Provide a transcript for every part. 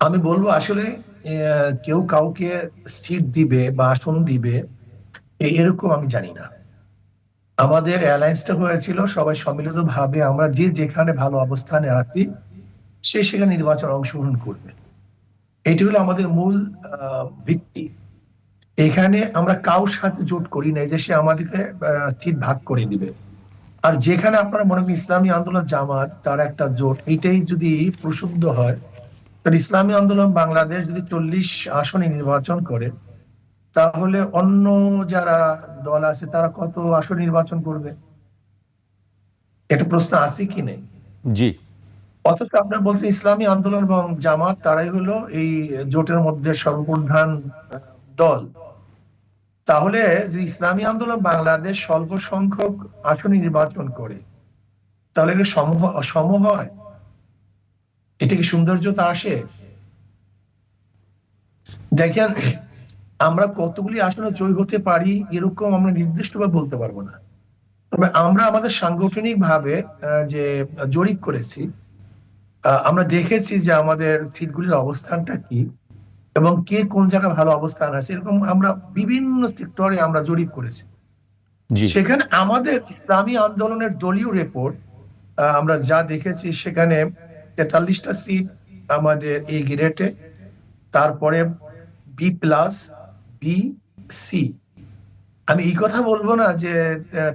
আমি বলব আসলে কেউ কাউকে সিট দিবে বা আসন দিবে এরকম আমি জানি না। আমাদের অ্যালায়েন্সটা হয়েছিল, সবাই সম্মিলিত ভাবে আমরা যে যেখানে ভালো অবস্থানে আছি, সে সেখানে নির্বাচন অংশগ্রহণ করবে। এটি হলো আমাদের মূল ভিত্তি। এখানে আমরা কারোর সাথে জোট করি নাই যে সে আমাদেরকে সিট ভাগ করে দিবে। আর যেখানে আপনারা মনে করেন ইসলামী আন্দোলন জামাত, তার একটা জোট এইটাই যদি প্রসুদ্ধ হয় তাহলে ইসলামী আন্দোলন বাংলাদেশ যদি চল্লিশ আসনে নির্বাচন করে তাহলে অন্য যারা দল আছে তারা কত আসন নির্বাচন করবে? এটা প্রশ্ন আছে কি নেই? জি। অথচ আপনার বলছে ইসলামী আন্দোলন এবং জামাত তারাই হলো এই জোটের মধ্যে সর্বপ্রধান দল। তাহলে যে ইসলামী আন্দোলন বাংলাদেশ স্বল্প সংখ্যক আসন নির্বাচন করে তাহলে সম সম হয়। এটা কি সৌন্দর্যতা আসে? দেখেন আমরা কতগুলি আসনে জয় হতে পারি এরকম আমরা নির্দিষ্টভাবে বলতে পারব না। তবে আমরা আমাদের সাংগঠনিক ভাবে যে জরিপ করেছি আমরা দেখেছি যে আমাদের সিটগুলির অবস্থানটা কি এবং কে কোন জায়গায় ভালো অবস্থান আছে এরকম আমরা বিভিন্ন সেক্টরে আমরা জরিপ করেছি। সেখানে আমাদের ইসলামী আন্দোলনের দলীয় রিপোর্ট আমরা যা দেখেছি সেখানে তেতাল্লিশটা সিট আমাদের এই গ্রেডে তারপরে বি প্লাস বি সি আমি এই কথা বলব না যে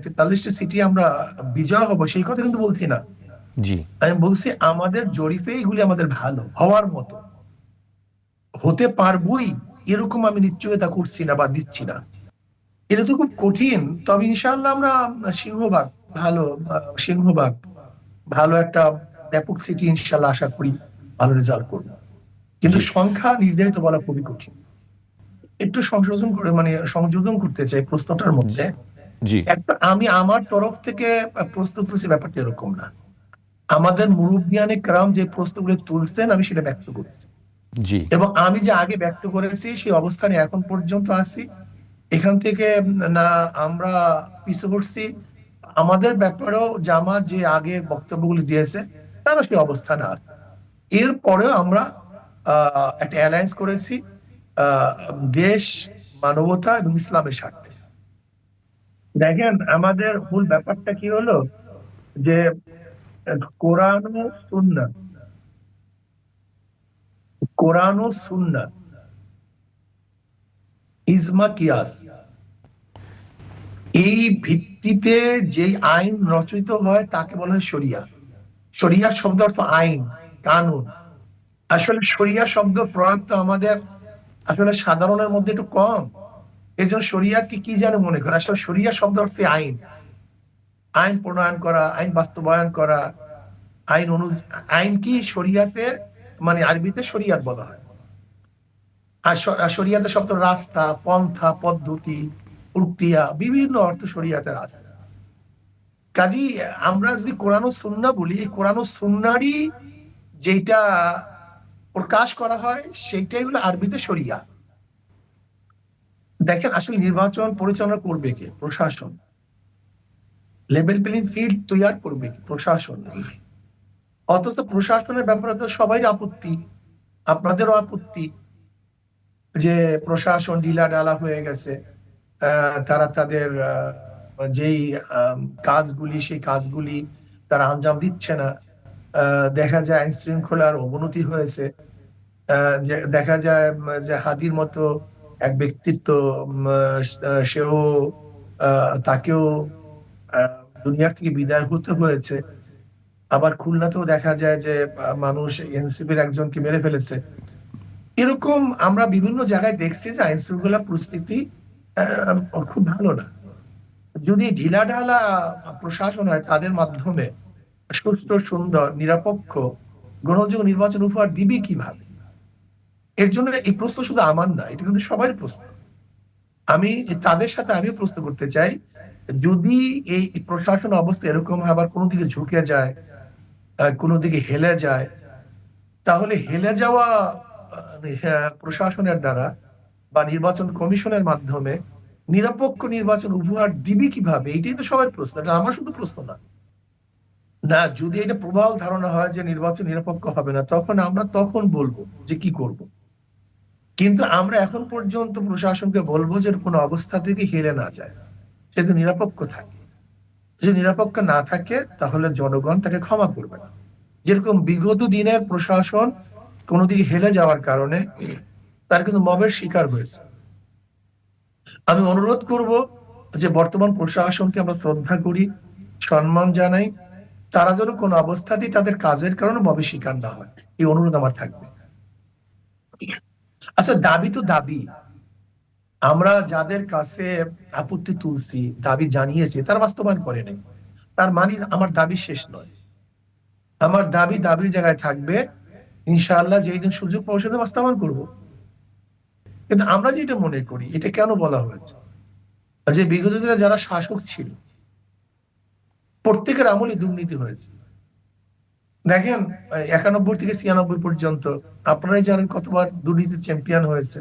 তেতাল্লিশটা সিটি আমরা বিজয় হব সেই কথা কিন্তু বলছি না। জি। আমি বলছি আমাদের জরিপে এগুলি আমাদের ভালো হওয়ার মতো। হতে পারবই এরকম আমি নিশ্চয়তা করছি না বা দিচ্ছি না। এটা তো খুব কঠিন তবে ইনশাল্লাহ আমরা সিংহভাগ ভালো আহ, সিংহভাগ ভালো একটা ব্যাপক সিটি ইনশাআল্লাহ আশা করি ভালো রেজাল্ট করব। কিন্তু সংখ্যা নির্ধারিত বলা খুবই কঠিন। একটু সংশোধন করে মানে সংযোজন করতে চাই প্রশ্নটার মধ্যে। একটা আমি আমার তরফ থেকে প্রস্তুত করছি ব্যাপারটা এরকম না। আমাদের মুরব্বিয়ানে ক্রাম যে প্রশ্নগুলো তুলছেন আমি সেটা ব্যক্ত করেছি। এবং আমি যে আগে ব্যক্ত করেছি সেই অবস্থানে এখন পর্যন্ত আছি। এখান থেকে না আমরা পিছু করছি আমাদের ব্যাপারেও জামা যে আগে বক্তব্যগুলি দিয়েছে তারা সেই অবস্থানে আছে। এরপরেও আমরা আহ, একটা অ্যালায়েন্স করেছি দেশ মানবতা এবং ইসলামের স্বার্থে। দেখেন আমাদের মূল ব্যাপারটা কি হলো? যে কোরআন ও সুন্নাহ কোরআন ও সুন্নাহ ইজমা কিয়াস এই ভিত্তিতে যে আইন রচিত হয় তাকে বলা হয় শরিয়া। শরিয়া শব্দ অর্থ আইন, কানুন। আসলে শরিয়া শব্দ প্রয়োগ তো আমাদের আসলে সাধারণের মধ্যে একটু কম। এই জন্য শরিয়াকে কি যেন মনে করে? আসলে শরিয়া শব্দ অর্থে আইন। আইন প্রণয়ন করা, আইন বাস্তবায়ন করা, আইন অনু, আইন কি শরিয়াতে মানে আরবিতে শরিয়াত বলা হয়? আর শরিয়াতে শব্দ রাস্তা, পন্থা, পদ্ধতি, প্রক্রিয়া, বিভিন্ন অর্থ শরিয়াতের আছে। কাজী আমরা যদি কোরআন সুন্না বলি এই কোরআন সুন্নারই যেটা প্রকাশ করা হয় সেটাই হলো আরবিতে শরিয়া। দেখেন আসলে নির্বাচন পরিচালনা করবে কে? প্রশাসন। লেভেল প্লেইং ফিল্ড তৈরি করবে কি? প্রশাসন। অথচ প্রশাসনের ব্যাপারে তো সবাই আপত্তি আপনাদেরও আপত্তি যে প্রশাসন ঢিলা ডালা হয়ে গেছে তারা তাদের আহ, যেই কাজগুলি, সেই কাজগুলি তারা আঞ্জাম দিচ্ছে না দেখা যায় আইন শৃঙ্খলার অবনতি হয়েছে দেখা যায় যে হাদির মতো এক ব্যক্তিত্ব সেও তাকেও দুনিয়ার থেকে বিদায় হতে হয়েছে। আবার খুলনাতেও দেখা যায় যে মানুষ এনসিপির একজনকে মেরে ফেলেছে। এরকম আমরা বিভিন্ন জায়গায় দেখছি যে আইন শৃঙ্খলা পরিস্থিতি খুব ভালো না। যদি ঢিলাঢালা প্রশাসন হয় তাদের মাধ্যমে সুস্থ, সুন্দর, নিরপেক্ষ গ্রহণযোগ্য নির্বাচন উপহার দিবি কীভাবে? এর জন্য এই প্রশ্ন শুধু আমার না এটা কিন্তু সবার প্রশ্ন। আমি তাদের সাথে আমিও প্রশ্ন করতে চাই, যদি এই প্রশাসন অবস্থা এরকম আবার কোনো দিকে ঝুঁকে যায় কোনো দিকে হেলে যায়, তাহলে হেলে যাওয়া প্রশাসনের দ্বারা বা নির্বাচন কমিশনের মাধ্যমে নিরপেক্ষ নির্বাচন উপহার দিবি কীভাবে? এইটাই তো সবার প্রশ্ন, এটা আমার শুধু প্রশ্ন না। না, যদি এটা প্রবল ধারণা হয় যে নির্বাচন নিরপেক্ষ হবে না, তখন আমরা তখন বলব যে কি করব। কিন্তু আমরা এখন পর্যন্ত প্রশাসনকে বলব যে কোনো অবস্থা থেকে হেরে না যায়। সে তো নিরপেক্ষ থাকে। যদি নিরপেক্ষ না থাকে, তাহলে জনগণ তাকে ক্ষমা করবে না। যেরকম বিগত দিনের প্রশাসন কোনো দিকে হেলে যাওয়ার কারণে তার কিন্তু মবের শিকার হয়েছে। আমি অনুরোধ করব যে বর্তমান প্রশাসনকে আমরা শ্রদ্ধা করি, সম্মান জানাই। তারা যেন কোন অবস্থাতেই তাদের কাজের কারণে মবে শিকার না হয়। এই অনুরোধ আমার থাকবে। আচ্ছা দাবি তো দাবি। আমরা যাদের কাছে আপত্তি তুলছি, দাবি জানিয়েছি, তার বাস্তবায়ন করে নেই। তার মানে আমার দাবি শেষ নয়। আমার দাবি দাবির জায়গায় থাকবে, ইনশাআল্লাহ যেই দিন সুযোগ পাবো সেটা বাস্তবায়ন করব। কিন্তু আমরা যেটা মনে করি, এটা কেন বলা হয়েছে? যে বিগত দিনে যারা শাসক ছিল, প্রত্যেকের আমলে দুর্নীতি হয়েছে। দেখেন, একানব্বই থেকে ছিয়ানব্বই পর্যন্ত, আপনারাই জানেন কতবার দুর্নীতি চ্যাম্পিয়ন হয়েছে।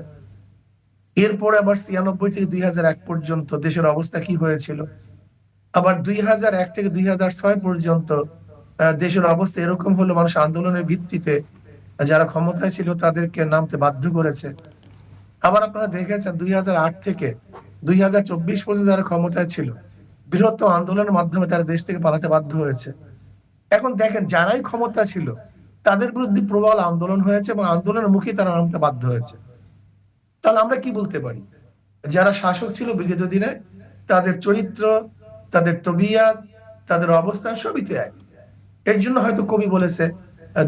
এরপরে আবার ছিয়ানব্বই থেকে দুই পর্যন্ত দেশের অবস্থা কি হয়েছিল? আবার দুই থেকে দুই পর্যন্ত দেশের অবস্থা এরকম হলো, মানুষ আন্দোলনের ভিত্তিতে যারা ক্ষমতায় ছিল তাদেরকে নামতে বাধ্য করেছে। আবার আপনারা দেখেছেন দুই থেকে দুই হাজার চব্বিশ পর্যন্ত যারা ক্ষমতায় ছিল বৃহত্তম আন্দোলনের মাধ্যমে তারা দেশ থেকে পালাতে বাধ্য হয়েছে। এখন দেখেন, যারাই ক্ষমতা ছিল, তাদের বিরুদ্ধে প্রবল আন্দোলন হয়েছে এবং আন্দোলনের মুখে তারা নামতে বাধ্য হয়েছে। তাহলে আমরা কি বলতে পারি? যারা শাসক ছিল বিগত দিনে, তাদের চরিত্র, তাদের তবিয়াত, তাদের অবস্থান সবই তো এক। এর জন্য হয়তো কবি বলেছে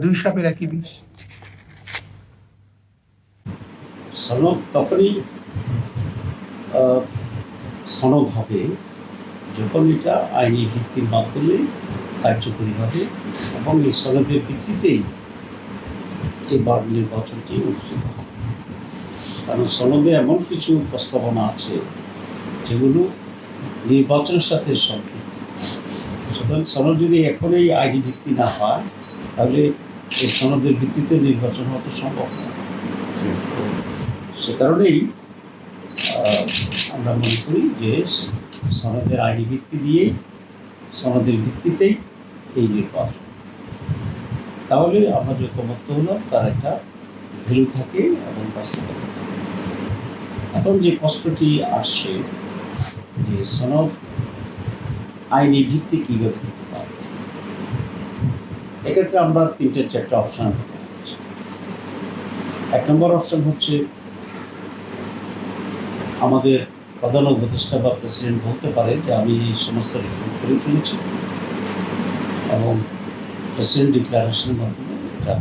দুই সাপের একই বিষ। সনদ তখনই সনদ হবে যখন এটা আইনি ভিত্তির মাধ্যমে কার্যকরী হবে এবং এই সনদের ভিত্তিতেই এই এবার নির্বাচনটি অনুষ্ঠিত হবে। কারণ সনদে এমন কিছু প্রস্তাবনা আছে যেগুলো নির্বাচনের সাথে সম্পৃক্ত। সুতরাং সনদ যদি এখনই আইনি ভিত্তি না হয়, তাহলে এই সনদের ভিত্তিতে নির্বাচন হতে সম্ভব না। সে কারণেই আমরা মনে করি যে সনদের আইনি ভিত্তি দিয়েই, সনদের ভিত্তিতেই এই নির্বাচন। তাহলে আমরা যে ঐকমত্য হলাম তার একটা ভ্যালু থাকে এবং বাস্তবতা এখন যে কষ্টটি আসছে যে সনদ আইনি ভিত্তি কীভাবে দিতে পারবে এক্ষেত্রে আমরা তিনটে, চারটে অপশান এক নম্বর অপশন হচ্ছে আমাদের প্রধান উপদেষ্টা বা প্রেসিডেন্ট বলতে পারে যে আমি এই সমস্ত রিফর্ম করে ফেলেছি এবং প্রেসিডেন্ট ডিক্লারেশনের মাধ্যমে এটা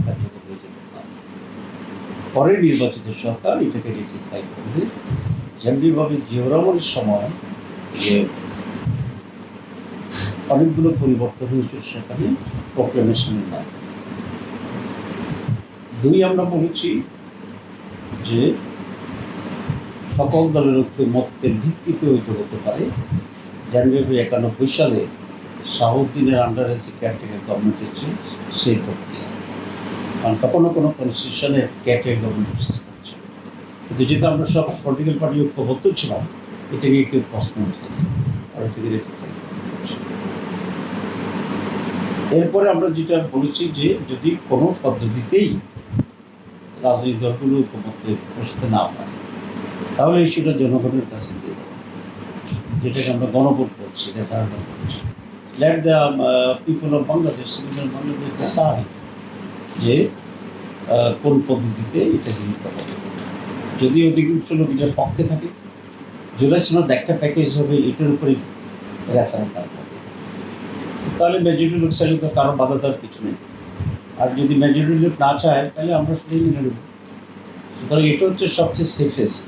পারে নির্বাচিত সরকার এটাকে রেটিফাই করবে। যেমনিভাবে জিও রহমানের সময় যে অনেকগুলো পরিবর্তন হয়েছে সেখানে প্রোক্লেমেশনের মাধ্যমে। দুই আমরা বলেছি যে সকল দলের ঐক্য মতের ভিত্তিতে ঐক্য হতে পারে। জানুয়ারি একানব্বই সালে শাহউদ্দিনের আন্ডারে যে কেয়ারটেকার গভর্নমেন্ট হচ্ছে সেই প্রক্রিয়া। কারণ তখনও কোনো কনস্টিটিউশনের কেয়ারটেকার গভর্নমেন্ট সিস্টেম ছিল কিন্তু যেহেতু আমরা সব পলিটিক্যাল পার্টি ঐক্যবদ্ধ ছিলাম, এটা নিয়ে কেউ প্রশ্ন এটাকে rectify এরপরে আমরা যেটা বলেছি যে, যদি কোনো পদ্ধতিতেই রাজনৈতিক দলগুলো ঐক্যমত্যে বসতে না পারে তাহলে সেটা জনগণের কাছে দিয়ে যেটাকে আমরা গণভোট করছি। রেফারেন্ডাম করছি let the people of Bangladesh citizen Bangladesh decide যে কোন পদ্ধতিতে এটা দিতে হবে। যদি অধিকাংশ লোক এটার পক্ষে থাকে, জুলাই সনদ একটা প্যাকেজ হবে, এটার উপরেই রেফারেন্ডাম হবে। তাহলে মেজরিটি লোক চাইলে তো কারও বাধা দেওয়ার কিছু নেই। আর যদি মেজরিটি লোক না চায়, তাহলে আমরা সেটাই মেনে নেব। সুতরাং এটা হচ্ছে সবচেয়ে সেফেস্ট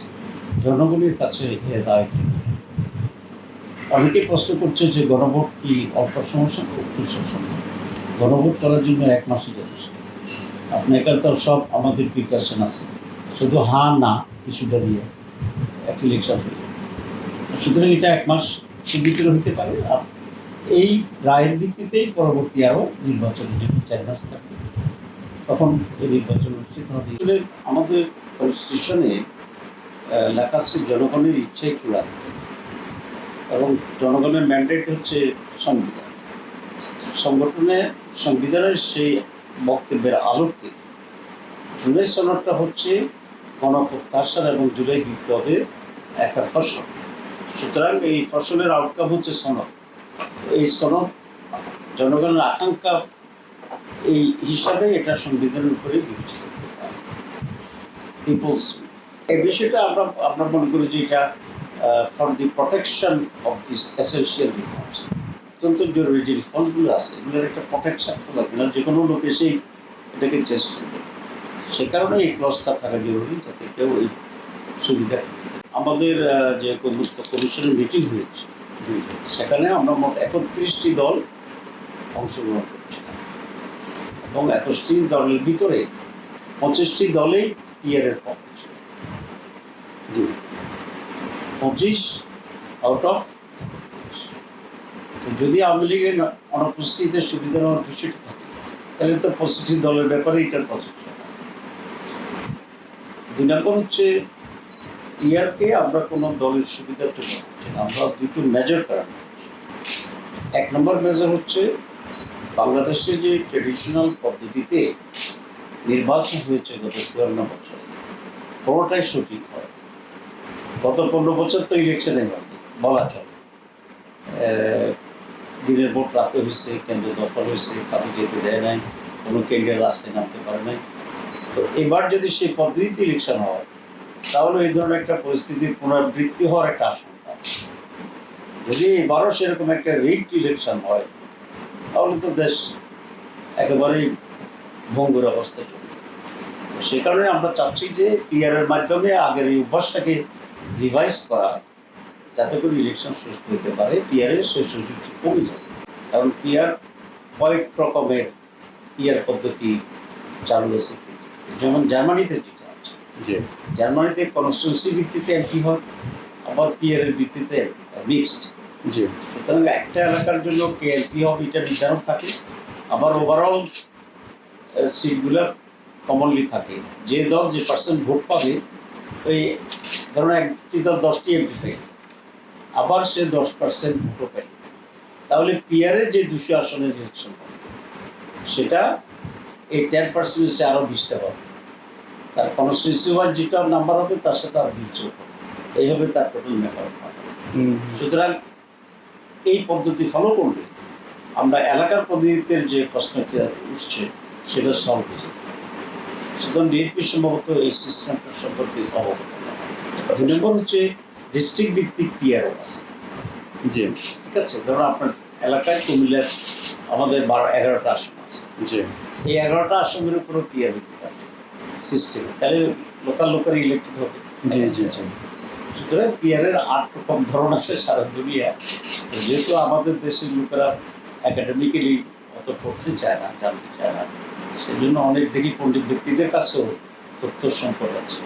জনগণের কাছে রায় অনেকে প্রশ্ন করছে যে গণভোট কি অল্প সমস্যা একটু সমস্যা গণভোট করার জন্য এক মাসই যথেষ্ট। আপনি এখানে তো সব আমাদের প্রিপারেশন আছে। শুধু হা না ইস্যুটা দিয়ে একটা ইলেকশন সুতরাং এটা এক মাস ভিতরে হতে পারে। আর এই রায়ের ভিত্তিতেই পরবর্তী আরও নির্বাচনের জন্য চার মাস থাকবে। তখন এই নির্বাচন অনুষ্ঠিত হবে। আমাদের কনস্টিটিউশনে লেখা আছে, জনগণের ইচ্ছাই চূড়ান্ত এবং জনগণের ম্যান্ডেট হচ্ছে সংবিধান। সংগঠনের সংবিধানের সেই বক্তব্যের আলোকে জুলাই সনদটা হচ্ছে গণপ্রত্যাশার এবং জুলাই বিপ্লবের একটা ফসল। সুতরাং এই ফসলের আউটকাম হচ্ছে সনদ। এই সনদ জনগণের আকাঙ্ক্ষা এই হিসাবে এটা সংবিধানের উপরে বিবেচিত হতে পারে। পিপলস এই বিষয়টা আমরা আমরা মনে করি যে এটা for the protection of this essential reforms অত্যন্ত জরুরি যে রিফর্মসগুলো আছে, এগুলোর একটা প্রোটেকশন তো লাগবে যে কোনো লোক এসেই এটাকে চেষ্টা করবে সে কারণে এই ক্লসটা থাকা জরুরি, যাতে কেউ এই সুবিধা আমাদের যে কমিশনের মিটিং হয়েছে, সেখানে আমরা মোট একত্রিশটি দল অংশগ্রহণ করছি। এবং একত্রিশটি দলের ভিতরে পঁচিশটি দলেই পিয়ারের পক্ষে ছিল পঁচিশ আউট অফ যদি আওয়ামী লীগের অনুপস্থিতিতে সুবিধা বিষয়টি থাকে, তাহলে তো পঁচিশটি দলের ব্যাপারে এটার প্রযোজ্য। দুই নম্বর হচ্ছে টিআরকে আমরা কোনো দলের সুবিধার জন্য করছি না, আমরা দুটো মেজর কারণ এক নম্বর মেজর হচ্ছে, বাংলাদেশে যে ট্রেডিশনাল পদ্ধতিতে নির্বাচন হয়েছে গত চুয়ান্ন বছরে, কোনোটাই সঠিক হয় গত পনেরো বছর তো ইলেকশনে বলা চলে। দিনের ভোট রাতে হয়েছে, কেন্দ্র দখল হয়েছে, কাউকে যেতে দেয় নাই, কোনো কেন্দ্রের রাস্তায় নামতে পারে নাই। তো এবার যদি সেই পদ্ধতিতে ইলেকশন হয়, তাহলে এই ধরনের একটা পরিস্থিতির পুনরাবৃত্তি হওয়ার একটা আশঙ্কা। যদি এবারও সেরকম একটা রিট ইলেকশন হয়, তাহলে তো দেশ একেবারেই ভঙ্গুর অবস্থায় চলে সে কারণে আমরা চাচ্ছি যে পিআরের মাধ্যমে আগের এই অভ্যাসটাকে রিভাইজ করা যাতে করে ইলেকশন সুস্থ হতে পারে পিয়ারের সুযোগটি কমে যাবে কারণ পিআর কয়েক রকমের পিআর পদ্ধতি চালু হয়েছে যেমন জার্মানিতে যেটা আছে। জার্মানিতে কনস্টিটিউন্সি ভিত্তিতে এমপি হয় আবার পিয়ারের ভিত্তিতে মিক্সড সুতরাং একটা এলাকার জন্য কে এমপি হবে এটা নির্ধারণ থাকে। আবার ওভারঅল সিটগুলো কমনলি থাকে। যে দল যে পার্সেন্ট ভোট পাবে ওই ধরুন একটি দল দশটি এমপি পেয়ে আবার সে দশ পার্সেন্ট ভোটও পেল তাহলে পিয়ারের যে দুশো আসনের ইলেকশন হবে সেটা এই টেন পার্সেন্টের চেয়ে আরও বিশটা পাবে তার কনস্টিটিউন্সি ওয়াইজ যেটা নাম্বার হবে তার সাথে আর বিশ যোগ হবে। এইভাবে তার টোটাল হুম। সুতরাং এই পদ্ধতি ফলো করলে আমরা এলাকার পদ্ধতিতে যে প্রশ্নটা উঠছে সেটা সলভ হয়ে যেতে। সুতরাং বিএনপি সম্ভবত এই সিস্টেমটা সম্পর্কে অবগত। দুই নম্বর হচ্ছে ডিস্ট্রিক্ট ভিত্তিক পিআরও আছে জি। ঠিক আছে? ধরুন আপনার এলাকায় কুমিল্লার আমাদের বারো এগারোটা আসন আছে। জি। এই এগারোটা আসনের উপরও পিআর হতে পারে সিস্টেম তাহলে লোকাল লোকাল ইলেক্টেড হবে। জি জি জি। সুতরাং পিয়ারের আট রকম ধরন আছে সারা দুনিয়া। যেহেতু আমাদের দেশের লোকেরা একাডেমিক্যালি অত পড়তে চায় না জানতে চায় না। সেজন্য অনেক দেখি পণ্ডিত ব্যক্তিদের কাছেও তথ্য সম্পদ আছে।